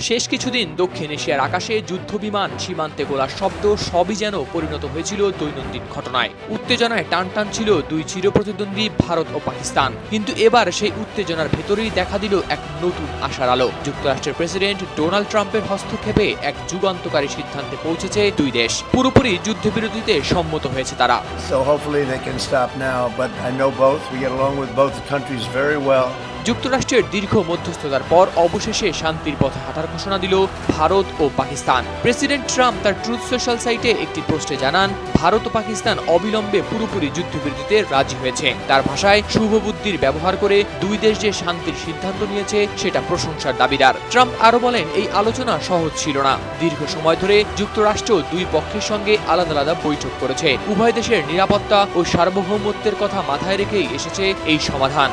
শেষ কিছুদিন দক্ষিণ এশিয়ার আকাশে যুদ্ধবিমান সীমান্তে গোলার শব্দ সবই যেন পরিণত হয়েছিল দৈনন্দিন ঘটনায় উত্তেজনায় টান টান ছিল দুই চিরপ্রতিদ্বন্দ্বী ভারত ও পাকিস্তান কিন্তু এবার সেই উত্তেজনার ভেতরেই দেখা দিল এক নতুন আশার আলো যুক্তরাষ্ট্রের প্রেসিডেন্ট ডোনাল্ড ট্রাম্পের হস্তক্ষেপে এক যুগান্তকারী সিদ্ধান্তে পৌঁছেছে দুই দেশ পুরোপুরি যুদ্ধবিরতিতে সম্মত হয়েছে তারা So hopefully they can stop now. But I know both. We get along with both countries very well. যুক্তরাষ্ট্রের দীর্ঘ মধ্যস্থতার পর অবশেষে শান্তির পথে হাঁটার ঘোষণা দিল ভারত ও পাকিস্তান। প্রেসিডেন্ট ট্রাম্প তার ট্রুথ সোশ্যাল সাইটে একটি পোস্টে জানান, ভারত ও পাকিস্তান অবিলম্বে পুরোপুরি যুদ্ধবিরতিতে রাজি হয়েছে। তার ভাষায়, শুভবুদ্ধির ব্যবহার করে দুই দেশ যে শান্তির সিদ্ধান্ত নিয়েছে, সেটা প্রশংসার দাবিদার। ট্রাম্প আরও বলেন, এই আলোচনা সহজ ছিল না। দীর্ঘ সময় ধরে যুক্তরাষ্ট্র দুই পক্ষের সঙ্গে আলাদা আলাদা বৈঠক করেছে। উভয় দেশের নিরাপত্তা ও সার্বভৌমত্বের কথা মাথায় রেখেই এসেছে এই সমাধান।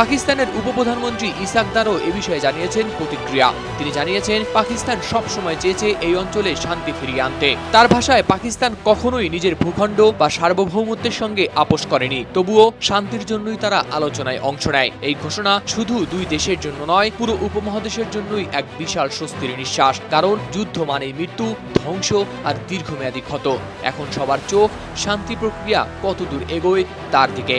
পাকিস্তানের উপপ্রধানমন্ত্রী ইসাক দারও এ বিষয়ে জানিয়েছেন প্রতিক্রিয়া। তিনি জানিয়েছেন, পাকিস্তান সব সময় চেয়েছে এই অঞ্চলে শান্তি ফিরিয়ে আনতে। তার ভাষায়, পাকিস্তান কখনোই নিজের ভূখণ্ড বা সার্বভৌমত্বের সঙ্গে আপোষ করেনি। তবুও শান্তির জন্যই তারা আলোচনায় অংশ নেয়। এই ঘোষণা শুধু দুই দেশের জন্য নয়, পুরো উপমহাদেশের জন্যই এক বিশাল স্বস্তির নিঃশ্বাস। কারণ যুদ্ধ মানে মৃত্যু, ধ্বংস আর দীর্ঘমেয়াদী ক্ষত। এখন সবার চোখ শান্তি প্রক্রিয়া কতদূর এগোয় তার দিকে।